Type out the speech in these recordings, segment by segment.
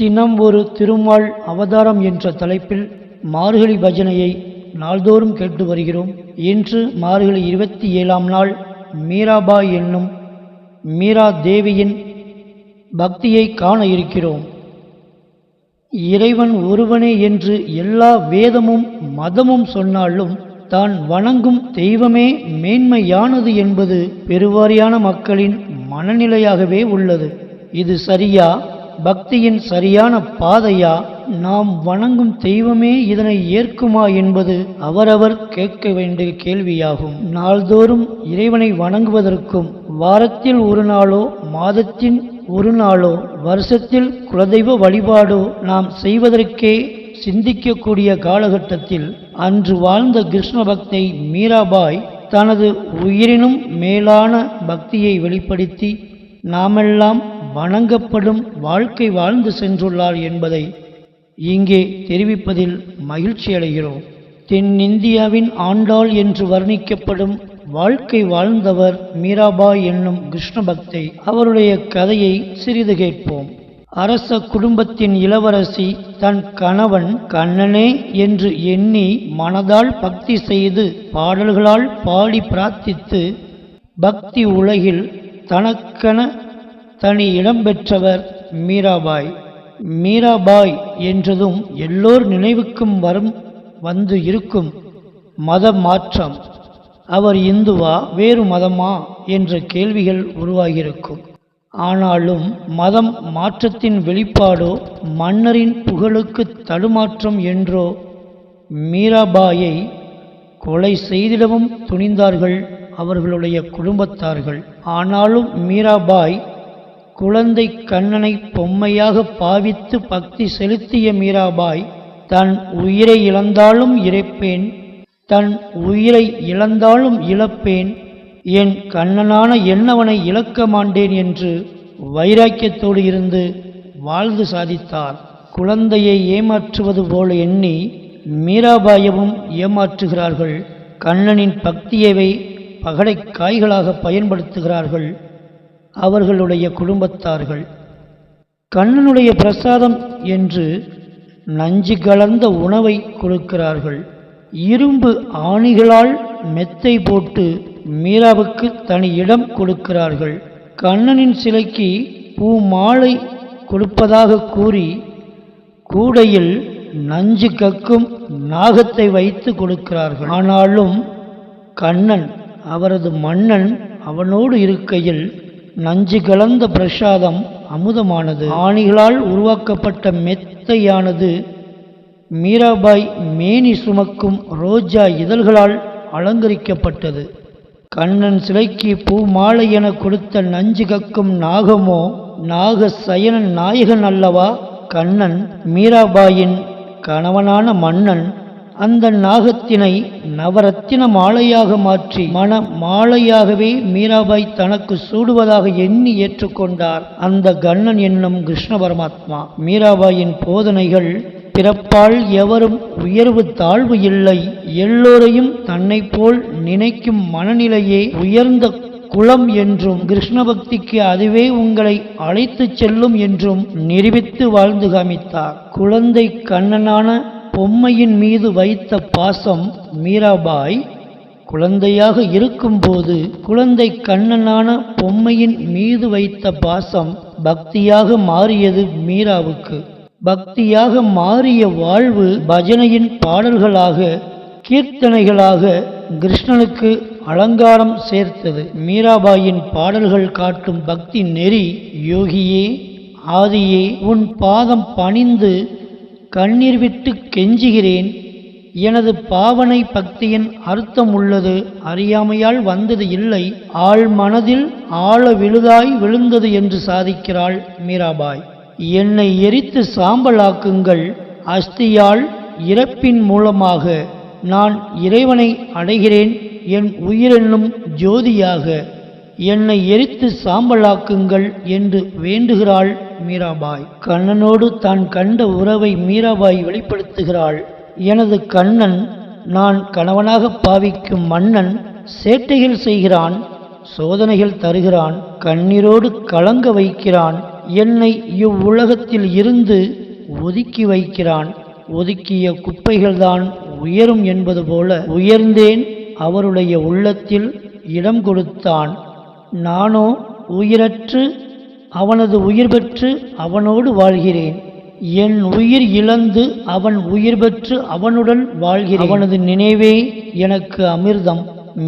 தினம் ஒரு திருமால் அவதாரம் என்ற தலைப்பில் மார்கழி பஜனையை நாள்தோறும் கேட்டு வருகிறோம். இன்று மார்கழி இருபத்தி ஏழாம் நாள் மீராபாய் என்னும் மீரா தேவியின் பக்தியை காண இருக்கிறோம். இறைவன் ஒருவனே என்று எல்லா வேதமும் மதமும் சொன்னாலும் தான் வணங்கும் தெய்வமே மேன்மையானது என்பது பெருவாரியான மக்களின் மனநிலையாகவே உள்ளது. இது சரியா? பக்தியின் சரியான பாதையா நாம் வணங்கும் தெய்வமே இதனை ஏற்குமா என்பது அவரவர் கேட்க வேண்டிய கேள்வியாகும். நாள்தோறும் இறைவனை வணங்குவதற்கும் வாரத்தில் ஒரு நாளோ மாதத்தின் ஒரு நாளோ வருஷத்தில் குலதெய்வ வழிபாடோ நாம் செய்வதற்கே சிந்திக்கக்கூடிய காலகட்டத்தில் அன்று வாழ்ந்த கிருஷ்ண பக்தை மீராபாய் தனது உயிரினும் மேலான பக்தியை வெளிப்படுத்தி நாமெல்லாம் வணங்கப்படும் வாழ்க்கை வாழ்ந்து சென்றுள்ளார் என்பதை இங்கே தெரிவிப்பதில் மகிழ்ச்சி அடைகிறோம். தென்னிந்தியாவின் ஆண்டாள் என்று வர்ணிக்கப்படும் வாழ்க்கை வாழ்ந்தவர் மீராபாய் என்னும் கிருஷ்ண பக்தை அவருடைய கதையை சிறிது கேட்போம். அரச குடும்பத்தின் இளவரசி தன் கணவன் கண்ணனே என்று எண்ணி மனதால் பக்தி செய்து பாடல்களால் பாடி பிரார்த்தித்து பக்தி உலகில் தனக்கென தனி இடம் பெற்றவர் மீராபாய். மீராபாய் என்றதும் எல்லோர் நினைவுக்கும் வரும் வந்து இருக்கும் மத மாற்றம் அவர் இந்துவா வேறு மதமா என்ற கேள்விகள் உருவாகியிருக்கும். ஆனாலும் மதம் மாற்றத்தின் வெளிப்பாடோ மன்னரின் புகழுக்கு தடுமாற்றம் என்றோ மீராபாயை கொலை செய்திடவும் துணிந்தார்கள் அவர்களுடைய குடும்பத்தார்கள். ஆனாலும் மீராபாய் குழந்தை கண்ணனை பொம்மையாக பாவித்து பக்தி செலுத்திய மீராபாய் தன் உயிரை இழந்தாலும் இறைப்பேன் தன் உயிரை இழந்தாலும் இழப்பேன் என் கண்ணனான என்னவனை இழக்க மாட்டேன் என்று வைராக்கியத்தோடு இருந்து வாழ்ந்து சாதித்தார். குழந்தையை ஏமாற்றுவது போல எண்ணி மீராபாயவும் ஏமாற்றுகிறார்கள். கண்ணனின் பக்தியவை பகடை காய்களாக பயன்படுத்துகிறார்கள். அவர்களுடைய குடும்பத்தார்கள். கண்ணனுடைய பிரசாதம் என்று நஞ்சு கலந்த உணவை கொடுக்கிறார்கள். இரும்பு ஆணிகளால் மெத்தை போட்டு மீராவுக்கு தனி இடம் கொடுக்கிறார்கள். கண்ணனின் சிலைக்கு பூ மாலை கொடுப்பதாக கூறி கூடையில் நஞ்சு கக்கும் நாகத்தை வைத்து கொடுக்கிறார்கள். ஆனாலும் கண்ணன் அவரது மன்னன் அவனோடு இருக்கையில் நஞ்சு கலந்த பிரசாதம் அமுதமானது. ஆணிகளால் உருவாக்கப்பட்ட மெத்தையானது மீராபாய் மேனி சுமக்கும் ரோஜா இதழ்களால் அலங்கரிக்கப்பட்டது. கண்ணன் சிலைக்கு பூ மாலை என கொடுத்த நஞ்சு கக்கும் நாகமோ நாக சயனன் நாயகன் அல்லவா? கண்ணன் மீராபாயின் கணவனான மன்னன் அந்த நாகத்தினை நவரத்தின மாலையாக மாற்றி மன மாலையாகவே மீராபாய் தனக்கு சூடுவதாக எண்ணி ஏற்றுக்கொண்டார். அந்த கண்ணன் என்னும் கிருஷ்ண பரமாத்மா. மீராபாயின் போதனைகள் பிறப்பால் எவரும் உயர்வு தாழ்வு இல்லை. எல்லோரையும் தன்னை போல் நினைக்கும் மனநிலையே உயர்ந்த குலம் என்றும் கிருஷ்ண பக்திக்கு அதுவே உங்களை அழைத்துச் செல்லும் என்றும் நிரூபித்து வாழ்ந்து காமித்தார். குழந்தை கண்ணனான பொம்மையின் மீது வைத்த பாசம் மீராபாய் குழந்தையாக இருக்கும்போது குழந்தை கண்ணனான பொம்மையின் மீது வைத்த பாசம் பக்தியாக மாறியது மீராவுக்கு. பக்தியாக மாறிய வாழ்வு பஜனையின் பாடல்களாக கீர்த்தனைகளாக கிருஷ்ணனுக்கு அலங்காரம் சேர்த்தது. மீராபாயின் பாடல்கள் காட்டும் பக்தி நெறி யோகியே ஆதியே உன் பாதம் பணிந்து கண்ணீர் விட்டு கெஞ்சுகிறேன். எனது பாவனை பக்தியின் அர்த்தம் உள்ளது. அறியாமையால் வந்தது இல்லை. ஆள் மனதில் ஆழ விழுதாய் விழுந்தது என்று சாதிக்கிறாள் மீராபாய். என்னை எரித்து சாம்பலாக்குங்கள் அஸ்தியால் இறப்பின் மூலமாக. நான் இறைவனை அடைகிறேன். என் உயிரென்னும் ஜோதியாக. என்னை எரித்து சாம்பலாக்குங்கள் என்று வேண்டுகிறாள் மீராபாய். கண்ணனோடு தான் கண்ட உறவை மீராபாய் வெளிப்படுத்துகிறாள். எனது கண்ணன் நான் கணவனாக பாவிக்கும் மன்னன் சேட்டைகள் செய்கிறான் சோதனைகள் தருகிறான் கண்ணீரோடு கலங்க வைக்கிறான் என்னை இவ்வுலகத்தில் இருந்து ஒதுக்கி வைக்கிறான். ஒதுக்கிய குப்பைகள்தான் உயரும் என்பது போல உயர்ந்தேன் அவருடைய உள்ளத்தில் இடம் கொடுத்தான். நானோ உயிரற்று அவனது உயிர் பெற்று அவனோடு வாழ்கிறேன். என் உயிர் இழந்து அவன் உயிர் பெற்று அவனுடன் வாழ்கிறேன். அவனது நினைவே எனக்கு அமிர்தம்.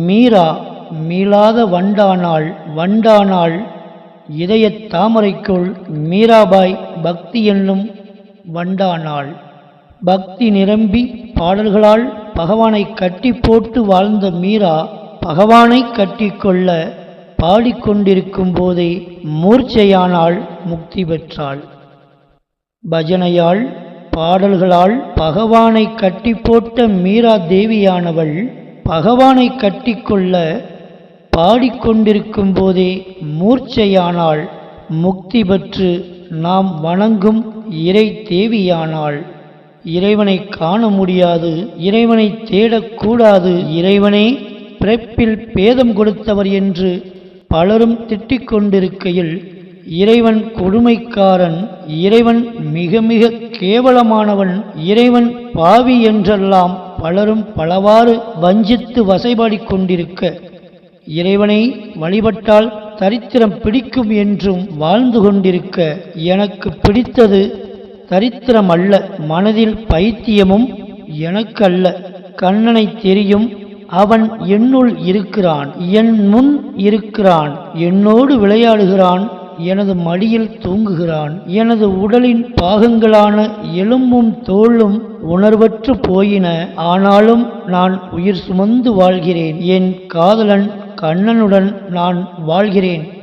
மீரா மீளாத வண்டானாள் வண்டானாள் இதயத் தாமரைக்குள் மீராபாய் பக்தி என்னும் வண்டானாள் பக்தி நிரம்பி பாடல்களால் பகவானை கட்டி போட்டு வாழ்ந்த மீரா பகவானை கட்டிக்கொள்ள பாடிக்கொண்டிருக்கும் போதே மூர்ச்சையானாள் முக்தி பெற்றாள். பஜனையால் பாடல்களால் பகவானை கட்டி போட்ட மீரா தேவியானவள் பகவானை கட்டிக்கொள்ள பாடிக்கொண்டிருக்கும் போதே மூர்ச்சையானாள் முக்தி பெற்று நாம் வணங்கும் இறை தேவியானாள். இறைவனை காண முடியாது இறைவனை தேடக்கூடாது இறைவனே பிறப்பில் பேதம் கொடுத்தவர் என்று பலரும் திட்டிக் கொண்டிருக்கையில் இறைவன் கொடுமைக்காரன் இறைவன் மிக மிக கேவலமானவன் இறைவன் பாவி என்றெல்லாம் பலரும் பலவாறு வஞ்சித்து வசைபாடி கொண்டிருக்க இறைவனை வழிபட்டால் தரித்திரம் பிடிக்கும் என்றும் வாழ்ந்து கொண்டிருக்க எனக்கு பிடித்தது தரித்திரம் அல்ல மனதில் பைத்தியமும் எனக்கல்ல. கண்ணனை தெரியும் அவன் என்னுள் இருக்கிறான் என் முன் இருக்கிறான் என்னோடு விளையாடுகிறான் எனது மடியில் தூங்குகிறான் எனது உடலின் பாகங்களான எலும்பும் தோளும் உணர்வற்று போயின ஆனாலும் நான் உயிர் சுமந்து வாழ்கிறேன் என் காதலன் கண்ணனுடன் நான் வாழ்கிறேன்.